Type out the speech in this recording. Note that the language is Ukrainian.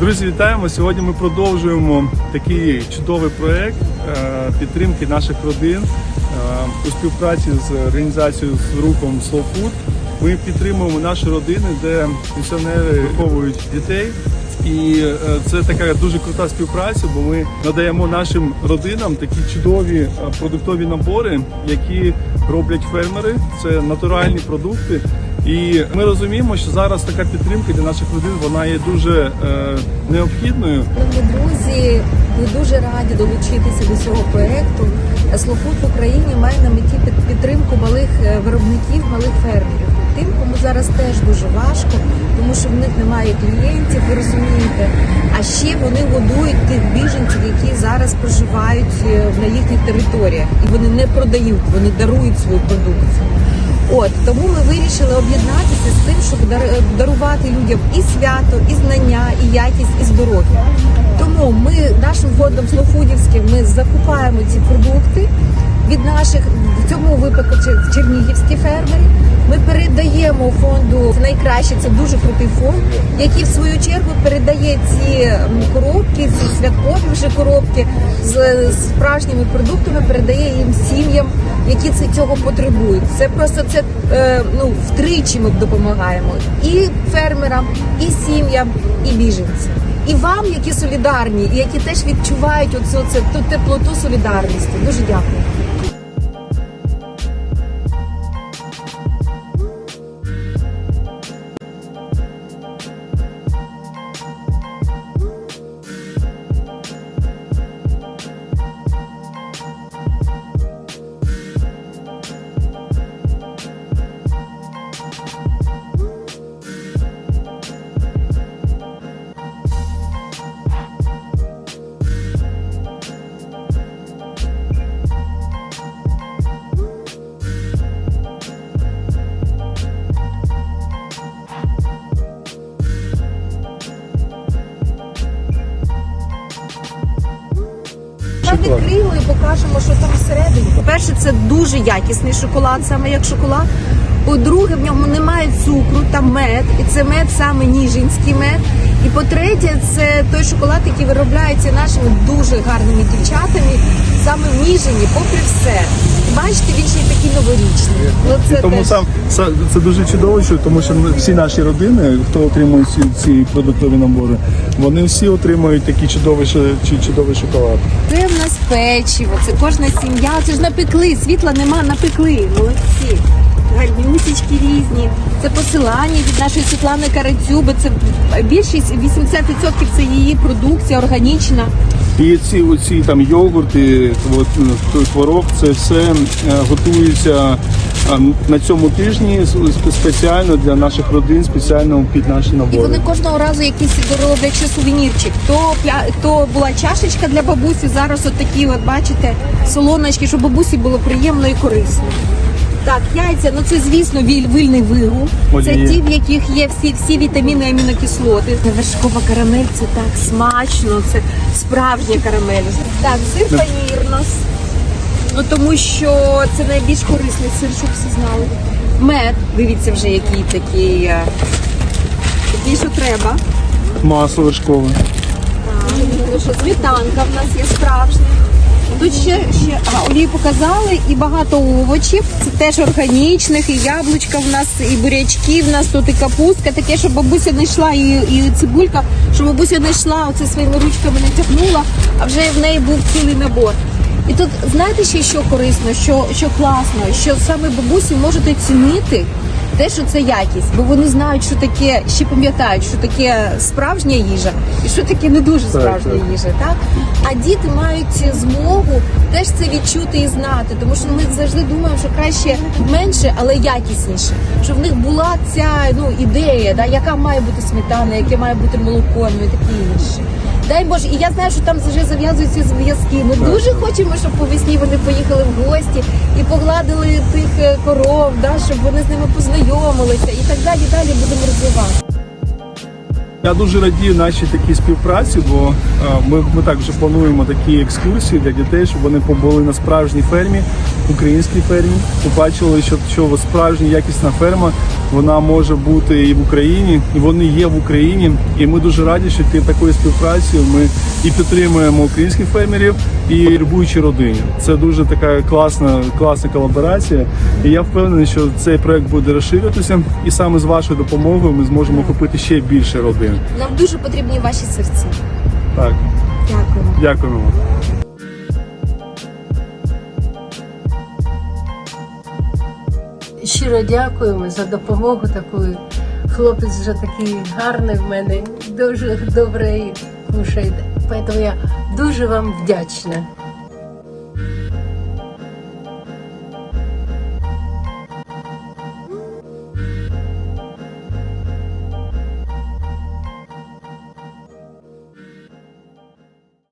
Друзі, вітаємо! Сьогодні ми продовжуємо такий чудовий проект е, підтримки наших родин е, у співпраці з організацією з рухом Slow Food. Ми підтримуємо наші родини, де пенсіонери виховують дітей. І е, це така дуже крута співпраця, бо ми надаємо нашим родинам такі чудові е, продуктові набори, які роблять фермери. Це натуральні продукти. І ми розуміємо, що зараз така підтримка для наших родин вона є дуже е, необхідною. Друзі, ми дуже раді долучитися до цього проєкту. Слофуд в Україні має на меті під- підтримку малих е, виробників, малих фермерів. Тим, кому зараз теж дуже важко, тому що в них немає клієнтів, ви розумієте. А ще вони годують тих біженців, які зараз проживають е, на їхніх територіях, і вони не продають, вони дарують свою продукцію. От тому ми вирішили об'єднатися з тим, щоб дар- дарувати людям і свято, і знання, і якість, і здоров'я. Ми нашим фондом Слофудівським ми закупаємо ці продукти від наших в цьому випадку чернігівські фермери. Ми передаємо фонду найкраще. Це дуже крутий фонд, який в свою чергу передає ці коробки, ці святкові вже коробки з, з справжніми продуктами, передає їм сім'ям, які це цього потребують. Це просто це е, ну втричі ми допомагаємо і фермерам, і сім'ям, і біженцям. І вам, які солідарні, і які теж відчувають оцю оцю, ту теплоту солідарності. Дуже дякую. Ми Шоколад. відкриємо і покажемо, що там всередині. По-перше, це дуже якісний шоколад, саме як шоколад. По-друге, в ньому немає цукру, там мед, і це мед саме ніжинський мед. І по-третє, це той шоколад, який виробляється нашими дуже гарними дівчатами, саме в Ніжині, попри все. Бачите, він ще й такий новорічний. Ну, це І тому теж- сам це, це дуже чудово, що тому що всі наші родини, хто отримує ці, ці продуктові набори, вони всі отримують такий чудовий ш- чи чудовий шоколад. Це в нас печиво, це кожна сім'я. Це ж напекли, світла нема, напекли. Молодці. Гарнюсічки різні. Це посилання від нашої Світлани Карацюби. Це більшість 80% це її продукція органічна. І ці оці там йогурти, от, той творог, це все е, готується е, на цьому тижні спеціально для наших родин, спеціально під наші І вони кожного разу якийсь роблять ще сувенірчик. То то була чашечка для бабусі. Зараз от такі, от бачите, солоночки, щоб бабусі було приємно і корисно. Так, яйця, ну це звісно віль, вильний вигул. Це Олія. ті, в яких є всі, всі вітаміни і амінокислоти. Вершкова карамель це так смачно, це справжня карамель. Так, сир панір у нас. Ну тому що це найбільш корисний сир, щоб всі знали. Мед, дивіться вже який такий. е, Такий, що треба. Масло вершкове. Тому що сметанка в нас є справжня. Тут ще, ще а, олію показали і багато овочів. Це теж органічних, і яблучка в нас, і бурячки в нас тут, і капустка. Таке, щоб бабуся не йшла, і, і цибулька, щоб бабуся не йшла, оце своїми ручками не тягнула, а вже в неї був цілий набор. І тут знаєте ще що корисно, що, що класно, що саме бабусі можете цінити те, що це якість, бо вони знають, що таке, ще пам'ятають, що таке справжня їжа і що таке не дуже справжня так. їжа. Так а діти мають змогу теж це відчути і знати, тому що ми завжди думаємо, що краще менше, але якісніше, щоб в них була ця ну ідея, да, яка має бути сметана, яке має бути молоко, ну і таке інше. Дай Боже, і я знаю, що там вже зав'язуються зв'язки. Ми дуже хочемо, щоб по весні вони поїхали в гості і погладили тих е, коров, да, щоб вони з ними познайомилися і так далі. Далі будемо розвивати. Я дуже радію нашій такій співпраці, бо е, ми, ми також плануємо такі екскурсії для дітей, щоб вони побули на справжній фермі, українській фермі. Побачили, що, що справжня якісна ферма вона може бути і в Україні, і вони є в Україні. І ми дуже раді, що такою співпрацею ми і підтримуємо українських фермерів і рибуючі родини. Це дуже така класна, класна колаборація. І я впевнений, що цей проект буде розширюватися, і саме з вашою допомогою ми зможемо охопити ще більше родин. Нам дуже потрібні ваші серці. Так, Дякуємо. дякуємо. вам. Щиро дякуємо за допомогу таку. Хлопець вже такий гарний в мене, дуже добре кушає. Тому я дуже вам вдячна.